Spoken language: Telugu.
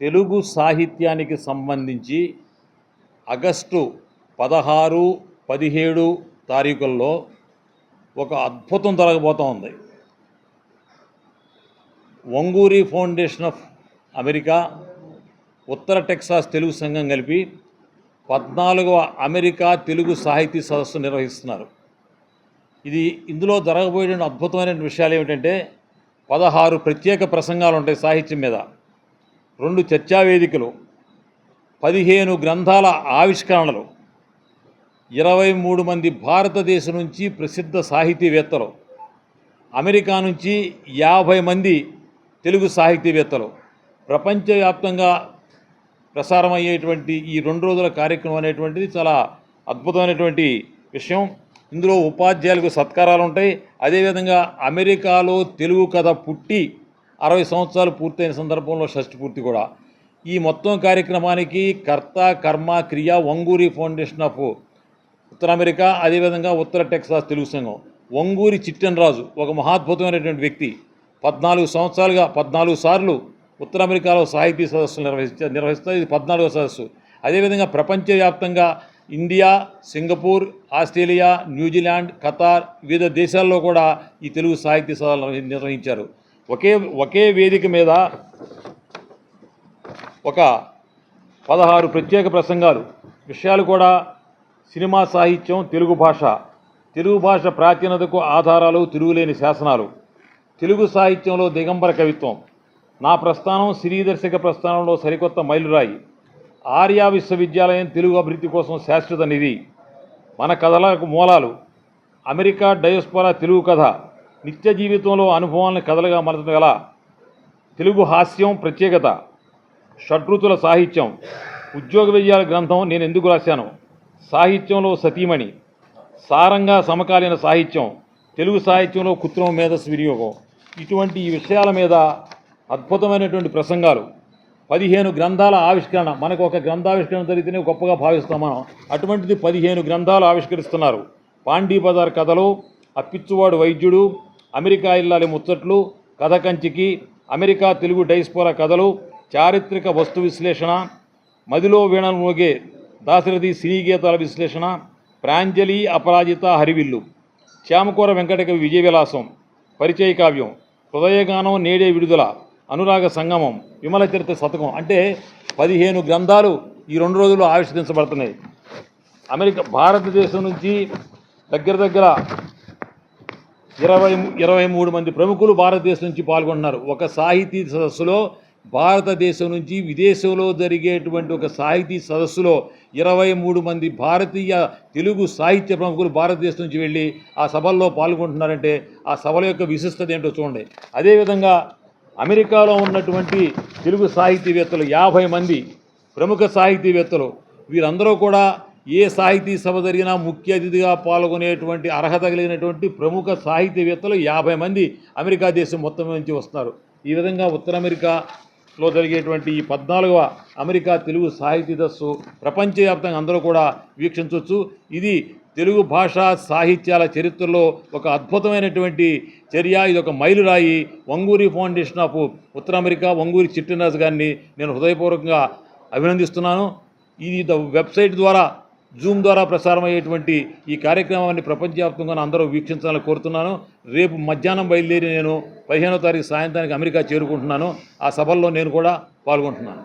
తెలుగు సాహిత్యానికి సంబంధించి ఆగస్టు పదహారు పదిహేడు తారీఖుల్లో ఒక అద్భుతం జరగబోతూ ఉంది. వంగూరి ఫౌండేషన్ ఆఫ్ అమెరికా ఉత్తర టెక్సాస్ తెలుగు సంఘం కలిపి పద్నాలుగవ అమెరికా తెలుగు సాహితీ సదస్సు నిర్వహిస్తున్నారు. ఇది ఇందులో జరగబోయే అద్భుతమైన విషయాలు ఏమిటంటే పదహారు ప్రత్యేక ప్రసంగాలు ఉంటాయి సాహిత్యం మీద. రెండు చర్చా వేదికలు పదిహేను గ్రంథాల ఆవిష్కరణలు ఇరవై మూడు మంది భారతదేశం నుంచి ప్రసిద్ధ సాహితీవేత్తలు అమెరికా నుంచి యాభై మంది తెలుగు సాహితీవేత్తలు. ప్రపంచవ్యాప్తంగా ప్రసారమయ్యేటువంటి ఈ రెండు రోజుల కార్యక్రమం అనేటువంటిది చాలా అద్భుతమైనటువంటి విషయం. ఇందులో ఉపాధ్యాయులకు సత్కారాలు ఉంటాయి. అదేవిధంగా అమెరికాలో తెలుగు కథ పుట్టి అరవై సంవత్సరాలు పూర్తయిన సందర్భంలో షష్టి పూర్తి కూడా. ఈ మొత్తం కార్యక్రమానికి కర్త కర్మ క్రియ వంగూరి ఫౌండేషన్ ఆఫ్ ఉత్తర అమెరికా అదేవిధంగా ఉత్తర టెక్సాస్ తెలుగు సంఘం. వంగూరి చిట్టెనరాజు ఒక మహాద్భుతమైనటువంటి వ్యక్తి. పద్నాలుగు సంవత్సరాలుగా పద్నాలుగు సార్లు ఉత్తర అమెరికాలో సాహితీ సదస్సులు నిర్వహించ నిర్వహిస్తారు ఇది పద్నాలుగో సదస్సు. అదేవిధంగా ప్రపంచవ్యాప్తంగా India Singapore Australia New Zealand Qatar వివిధ దేశాల్లో కూడా ఈ తెలుగు సాహిత్య సదస్సులు నిర్వహించారు. ఒకే ఒకే వేదిక మీద ఒక పదహారు ప్రత్యేక ప్రసంగాలు. విషయాలు కూడా సినిమా సాహిత్యం తెలుగు భాష. తెలుగు భాష ప్రాచీనతకు ఆధారాలు తిరుగులేని శాసనాలు. తెలుగు సాహిత్యంలో దిగంబర కవిత్వం. నా ప్రస్థానం సిరీదర్శక ప్రస్థానంలో సరికొత్త మైలురాయి. ఆర్యా విశ్వవిద్యాలయం తెలుగు అభివృద్ధి కోసం శాశ్వత నిధి. మన కథలకు మూలాలు. అమెరికా డయోస్పోరా తెలుగు కథ. నిత్య జీవితంలో అనుభవాలను కథలుగా మలచడం గల తెలుగు హాస్యం ప్రత్యేకత షడ్రుతుల సాహిత్యం ఉద్యోగ విజయాల గ్రంథం నేను ఎందుకు రాశాను? సాహిత్యంలో సతీమణి సారంగా సమకాలీన సాహిత్యం తెలుగు సాహిత్యంలో కృత్రిమ మేధస్సు వినియోగం. ఇటువంటి ఈ విషయాల మీద అద్భుతమైనటువంటి ప్రసంగాలు. పదిహేను గ్రంథాల ఆవిష్కరణ మనకు ఒక గ్రంథావిష్కరణ జరిగితేనే గొప్పగా భావిస్తాం మనం. అటువంటిది పదిహేను గ్రంథాలు ఆవిష్కరిస్తున్నారు. పాండీ బజార్ కథలు అప్పిచ్చువాడు వైద్యుడు అమెరికా ఇల్లాలి ముచ్చట్లు కథ కంచికి అమెరికా తెలుగు డైస్పోరా కథలు చారిత్రక వస్తు విశ్లేషణ మదిలో వీణలు మోగే దాశరథి సినీ గీతాల విశ్లేషణ ప్రాంజలి అపరాజిత హరివిల్లు శ్యామకూర వెంకటకవి విజయ విలాసం పరిచయ కావ్యం హృదయగానం నేడే విడుదల అనురాగ సంగమం విమల చరిత్ర శతకం అంటే పదిహేను గ్రంథాలు ఈ రెండు రోజుల్లో ఆవిష్కరించబడుతున్నాయి. అమెరికా భారతదేశం నుంచి దగ్గర దగ్గర ఇరవై ఇరవై మూడు మంది ప్రముఖులు భారతదేశం నుంచి పాల్గొంటున్నారు. ఒక సాహితీ సదస్సులో భారతదేశం నుంచి విదేశంలో జరిగేటువంటి ఒక సాహితీ సదస్సులో ఇరవై మూడు మంది భారతీయ తెలుగు సాహిత్య ప్రముఖులు భారతదేశం నుంచి వెళ్ళి ఆ సభల్లో పాల్గొంటున్నారంటే ఆ సభల యొక్క విశిష్టత ఏంటో చూడండి. అదేవిధంగా అమెరికాలో ఉన్నటువంటి తెలుగు సాహితీవేత్తలు యాభై మంది ప్రముఖ సాహితీవేత్తలు వీరందరూ కూడా ఏ సాహితీ సభ జరిగినా ముఖ్య అతిథిగా పాల్గొనేటువంటి అర్హత కలిగినటువంటి ప్రముఖ సాహితీవేత్తలు యాభై మంది అమెరికా దేశం మొత్తం నుంచి వస్తారు. ఈ విధంగా ఉత్తర అమెరికాలో జరిగేటువంటి ఈ పద్నాలుగవ అమెరికా తెలుగు సాహితీ దస్సు ప్రపంచవ్యాప్తంగా అందరూ కూడా వీక్షించవచ్చు. ఇది తెలుగు భాషా సాహిత్యాల చరిత్రలో ఒక అద్భుతమైనటువంటి చర్య. ఇది ఒక మైలురాయి వంగూరి ఫౌండేషన్ ఆఫ్ ఉత్తర అమెరికా వంగూరి చిట్టినరాజు గారిని నేను హృదయపూర్వకంగా అభినందిస్తున్నాను. ఇది ద వెబ్సైట్ ద్వారా జూమ్ ద్వారా ప్రసారం అయ్యేటువంటి ఈ కార్యక్రమాన్ని ప్రపంచవ్యాప్తంగా అందరూ వీక్షించాలని కోరుతున్నాను. రేపు మధ్యాహ్నం బయలుదేరి నేను పదిహేనో తారీఖు సాయంత్రానికి అమెరికా చేరుకుంటున్నాను. ఆ సభల్లో నేను కూడా పాల్గొంటున్నాను.